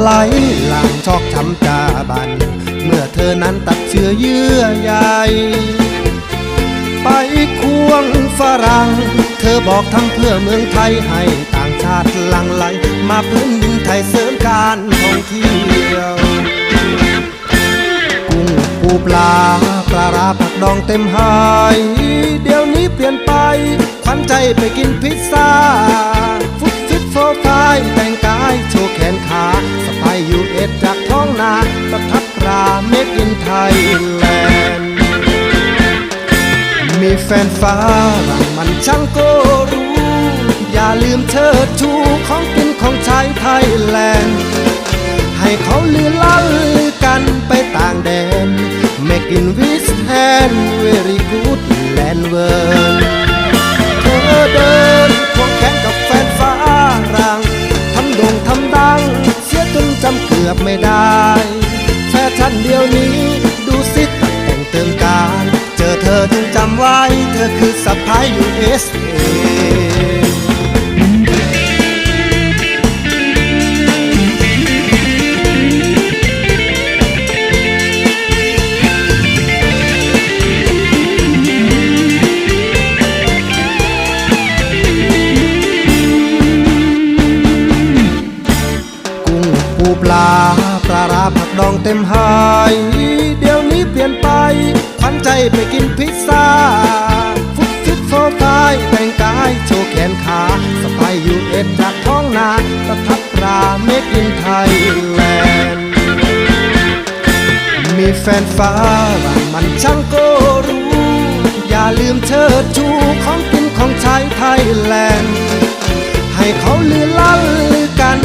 ไหลหลังชอกช้ำจาบัน เมื่อเธอนั้นตัดเชื้อเยื่อใยไปควงฝรั่ง เธอบอกทำเพื่อเมืองไทยให้ต่างชาติหลังไหล มาพื้นดินไทยเสริมการท่องเที่ยวกุ้งปูปลาปลาราผักดองเต็มหาย เดี๋ยวนี้เปลี่ยนไป ขวัญใจไปกินพิซซ่า ฟุตฟิตโฟร์ไฟแต่งกา ยโชว์แขนขาสะพายยูเอสจากท้องนาประทับตราเมดอินไทยแลนด์มีแฟนฟ้ารังมันช่างก็รู้ อย่าลืมเชิดชูของกินของใช้ไทยแลนด์ ให้เขาลือลั่นลือกันไปต่างแดน Make in with hand very good land world เกือบไม่ได้แฟชั่นเดียวนี้ ดูสิตัดแต่งเติมการ เจอเธอถึงจำไว้ เธอคือสะพาย USA ดองเต็มหาย เดี๋ยวนี้เปลี่ยนไปขวัญใจไปกินพิซซ่า ฟุตฟิตโฟร์ไฟแต่งกายโชว์แขนขาสะพายยูเอสจากท้องนาประทับตราเมดอินไทยแลนด์มีแฟนฟ้ามันช่างก็รู้ อย่าลืมเชิดชูของกินของใช้ไทยแลนด์ให้เขาลือลั่นลือกัน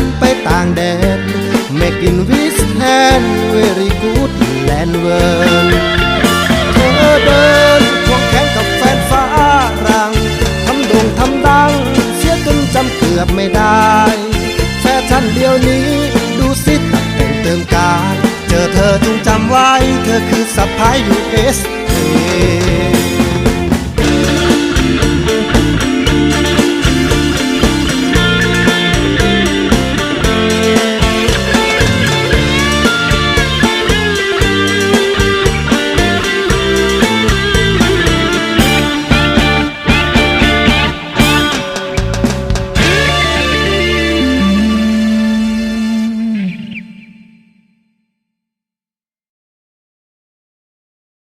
ลือบไม่ได้แฟชั่นเดียวนี้ ดูสิตัดแต่งเติมการเจอเธอจงจำไว้ เธอคือสะพายยูเอสเอ